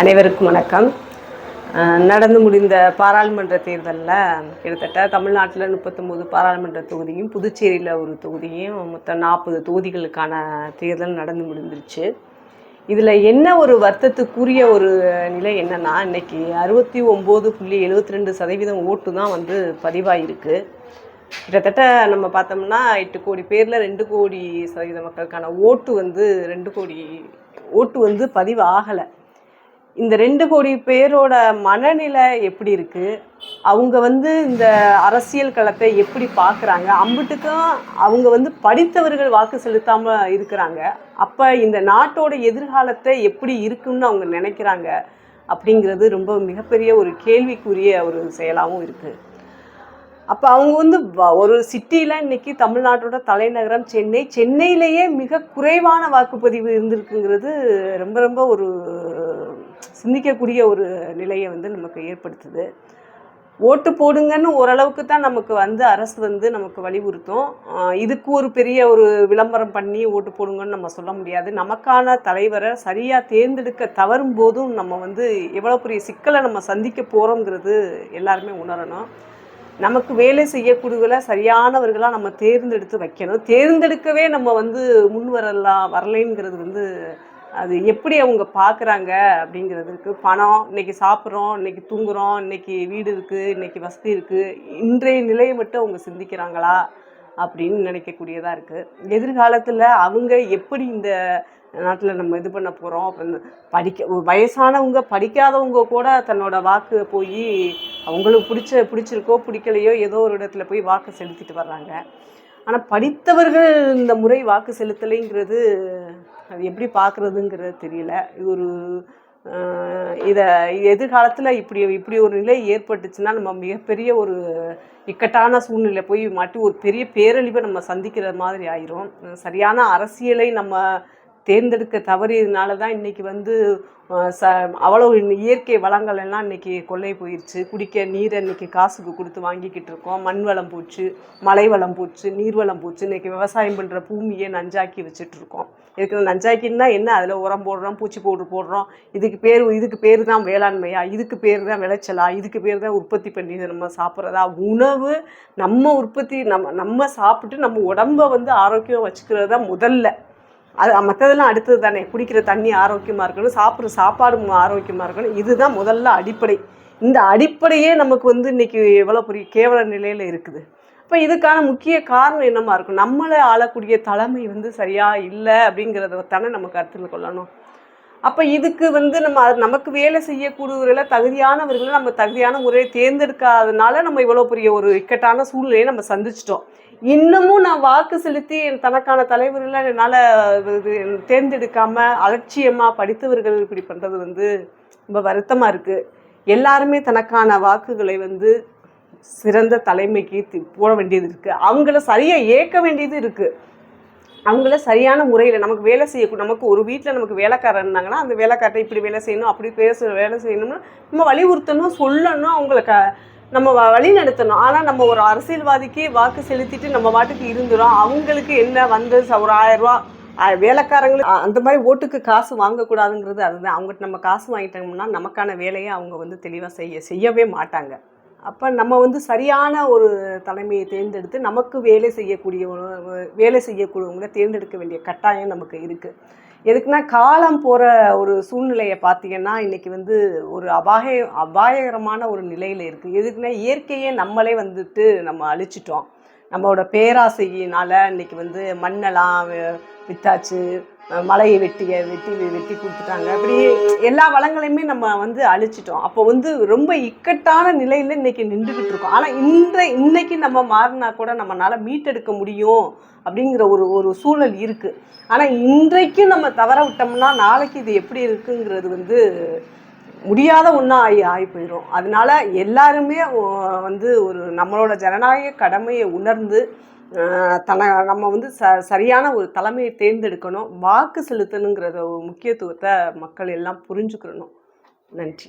அனைவருக்கும் வணக்கம். நடந்து முடிந்த பாராளுமன்ற தேர்தலில் கிட்டத்தட்ட தமிழ்நாட்டில் முப்பத்தொம்போது பாராளுமன்ற தொகுதியும் புதுச்சேரியில் ஒரு தொகுதியும் மொத்தம் நாற்பது தொகுதிகளுக்கான தேர்தல் நடந்து முடிஞ்சிருச்சு. இதில் என்ன ஒரு வருத்தத்துக்குரிய ஒரு நிலை என்னென்னா இன்னைக்கு அறுபத்தி ஒம்பது புள்ளி எழுபத்தி ரெண்டு சதவீதம் ஓட்டு தான் வந்து பதிவாயிருக்கு. கிட்டத்தட்ட நம்ம பார்த்தோம்னா எட்டு கோடி பேரில் ரெண்டு கோடி சதவீத மக்களுக்கான ஓட்டு வந்து ரெண்டு கோடி ஓட்டு வந்து பதிவு ஆகலை இந்த ரெண்டு கோடி பேரோட மனநிலை எப்படி இருக்கு? அவங்க வந்து இந்த அரசியல் களத்தை எப்படி பார்க்குறாங்க அம்பிட்டுக்கும் அவங்க வந்து படித்தவர்கள் வாக்கு செலுத்தாம இருக்கிறாங்க. அப்ப இந்த நாட்டோட எதிர்காலத்தை எப்படி இருக்குன்னு அவங்க நினைக்கிறாங்க அப்படிங்கிறது ரொம்ப மிகப்பெரிய ஒரு கேள்விக்குரிய ஒரு செயலாகவும் இருக்கு. அப்போ அவங்க வந்து வ- ஒரு சிட்டியில் இன்னைக்கு தமிழ்நாட்டோட தலைநகரம் சென்னை. சென்னையிலேயே மிக குறைவான வாக்குப்பதிவு இருந்திருக்குங்கிறது ரொம்ப ரொம்ப ஒரு சிந்திக்கக்கூடிய ஒரு நிலையை வந்து நமக்கு ஏற்படுத்துது. ஓட்டு போடுங்கன்னு ஓரளவுக்கு தான் நமக்கு வந்து அரசு வந்து நமக்கு வலியுறுத்தும். இதுக்கு ஒரு பெரிய ஒரு விளம்பரம் பண்ணி ஓட்டு போடுங்கன்னு நம்ம சொல்ல முடியாது. நமக்கான தலைவரை சரியாக தேர்ந்தெடுக்க தவறும் போதும் நம்ம வந்து எவ்வளோ பெரிய சிக்கலை நம்ம சந்திக்க போகிறோங்கிறது எல்லாருமே உணரணும். நமக்கு வேலை செய்யக்கூடியவர்களை சரியானவர்களாக நம்ம தேர்ந்தெடுத்து வைக்கணும். தேர்ந்தெடுக்கவே நம்ம வந்து முன் வரலாம் வரலைங்கிறது வந்து அது எப்படி அவங்க பார்க்குறாங்க அப்படிங்கிறதுக்கு பணம் இன்னைக்கு சாப்பிட்றோம் இன்னைக்கு தூங்குறோம் இன்னைக்கு வீடு இருக்குது இன்னைக்கு வசதி இருக்குது இன்றைய நிலையை மட்டும் அவங்க சிந்திக்கிறாங்களா அப்படின்னு நினைக்கக்கூடியதாக இருக்குது எதிர்காலத்தில் அவங்க எப்படி இந்த நாட்டில் நம்ம இது பண்ண போகிறோம் படிக்க வயசானவங்க படிக்காதவங்க கூட தன்னோட வாக்கு போய் அவங்களுக்கு பிடிச்ச பிடிச்சிருக்கோ பிடிக்கலையோ ஏதோ ஒரு இடத்துல போய் வாக்கு செலுத்திட்டு வர்றாங்க. ஆனால் படித்தவர்கள் இந்த முறை வாக்கு செலுத்தலைங்கிறது அது எப்படி பார்க்குறதுங்கிறது தெரியல. இது ஒரு இதை எதிர்காலத்தில் இப்படி இப்படி ஒரு நிலை ஏற்பட்டுச்சுன்னா நம்ம மிகப்பெரிய ஒரு இக்கட்டான சூழ்நிலை போய் மாட்டி ஒரு பெரிய பேரழிவை நம்ம சந்திக்கிற மாதிரி ஆயிரும். சரியான அரசியலை நம்ம தேர்ந்தெடுக்க தவறியதுனால தான் இன்னைக்கு வந்து ச அவ்வளோ இயற்கை வளங்கள் எல்லாம் இன்னைக்கு கொள்ளை போயிடுச்சு குடிக்க நீரை இன்னைக்கு காசுக்கு கொடுத்து வாங்கிக்கிட்டு இருக்கோம். மண் வளம் போச்சு மலை வளம் போச்சு நீர் வளம் போச்சு. இன்றைக்கி விவசாயம் பண்ணுற பூமியை நஞ்சாக்கி வச்சுட்ருக்கோம் இதுக்கு நஞ்சாக்கின்னா என்ன? அதில் உரம் போடுறோம் பூச்சி பவுடர் போடுறோம். இதுக்கு பேர் இதுக்கு பேர் தான் வேளாண்மையா? இதுக்கு பேர் தான் விளைச்சலா? இதுக்கு பேர் தான் உற்பத்தி பண்ணி நம்ம சாப்பிட்றதா? உணவு நம்ம உற்பத்தி நம்ம நம்ம சாப்பிட்டு நம்ம உடம்ப வந்து ஆரோக்கியம் வச்சுக்கிறது தான் முதல்ல. அது மற்றதெல்லாம் அடுத்தது தானே. குடிக்கிற தண்ணி ஆரோக்கியமாக இருக்கணும் சாப்பிட்ற சாப்பாடு ஆரோக்கியமாக இருக்கணும். இதுதான் முதல்ல அடிப்படை. இந்த அடிப்படையே நமக்கு வந்து இன்னைக்கு எவ்வளோ பெரிய கேவல நிலையில் இருக்குது. இப்போ இதுக்கான முக்கிய காரணம் என்னமா இருக்கும் நம்மளை ஆளக்கூடிய தலைமை வந்து சரியாக இல்லை அப்படிங்கிறத தானே நம்ம கருத்தில் கொள்ளணும். அப்போ இதுக்கு வந்து நம்ம நமக்கு வேலை செய்யக்கூடியவர்களை தகுதியானவர்களை நம்ம தகுதியான முறையை தேர்ந்தெடுக்காதனால நம்ம இவ்வளோ பெரிய ஒரு இக்கட்டான சூழ்நிலையை நம்ம சந்திச்சிட்டோம். இன்னமும் நான் வாக்கு செலுத்தி என் தனக்கான தலைவர்களை என்னால் இது அலட்சியமாக படித்தவர்கள் இப்படி பண்ணுறது வந்து ரொம்ப வருத்தமாக இருக்குது எல்லாருமே தனக்கான வாக்குகளை வந்து சிறந்த தலைமைக்கு தி- போட வேண்டியது இருக்குது அவங்கள சரியாக ஏற்க வேண்டியது இருக்குது அவங்கள சரியான முறையில் நமக்கு வேலை செய்ய நமக்கு ஒரு வீட்டில் நமக்கு வேலைக்காரர் இருந்தாங்கன்னா அந்த வேலைக்காரரை இப்படி வேலை செய்யணும் அப்படி பேச வேலை செய்யணும்னு நம்ம வலியுறுத்தணும் சொல்லணும் அவங்களுக்கு க நம்ம வ- வழி நடத்தணும். ஆனால் நம்ம ஒரு அரசியல்வாதிக்கு வாக்கு செலுத்திட்டு நம்ம பாட்டுக்கு இருந்துடும் அவங்களுக்கு என்ன வந்து ச- ஒரு ஆயிரம் ரூபா வேலைக்காரங்களுக்கு அந்த மாதிரி ஓட்டுக்கு காசு வாங்கக்கூடாதுங்கிறது அதுதான். அவங்ககிட்ட நம்ம காசு வாங்கிட்டோம்னா நமக்கான வேலையை அவங்க வந்து தெளிவாக செய்ய செய்யவே மாட்டாங்க. அப்போ நம்ம வந்து சரியான ஒரு தலைமையை தேர்ந்தெடுத்து நமக்கு வேலை செய்யக்கூடிய ஒரு வேலை செய்யக்கூடியவங்களை தேர்ந்தெடுக்க வேண்டிய கட்டாயம் நமக்கு இருக்குது எதுக்குன்னா காலம் போகிற ஒரு சூழ்நிலையை பார்த்தீங்கன்னா இன்றைக்கி வந்து ஒரு அபாய அபாயகரமான ஒரு நிலையில் இருக்குது எதுக்குன்னா இயற்கையே நம்மளே வந்துட்டு நம்ம அழிச்சிட்டோம். நம்மளோட பேராசையினால் இன்னைக்கு வந்து மண்ணெல்லாம் வித்தாச்சு. மலையை வெட்டிய வெட்டி வெட்டி கொடுத்துட்டாங்க. அப்படி எல்லா வளங்களையுமே நம்ம வந்து அழிச்சிட்டோம். அப்போ வந்து ரொம்ப இக்கட்டான நிலையில் இன்னைக்கு நின்றுக்கிட்டு இருக்கோம். ஆனால் இன்றை இன்னைக்கு நம்ம மாறினா கூட நம்மளால் மீட்டெடுக்க முடியும் அப்படிங்கிற ஒரு ஒரு சூழல் இருக்குது ஆனால் இன்றைக்கும் நம்ம தவற விட்டோம்னா நாளைக்கு இது எப்படி இருக்குங்கிறது வந்து முடியாத ஒன்றா ஆகி ஆகி போயிடும் அதனால எல்லாருமே வந்து ஒரு நம்மளோட ஜனநாயக கடமையை உணர்ந்து தலை தன நம்ம வந்து ச சரியான ஒரு தலைமையை தேர்ந்தெடுக்கணும் வாக்கு செலுத்தணுங்கிற முக்கியத்துவத்தை மக்கள் எல்லாம் புரிஞ்சுக்கிறணும் நன்றி.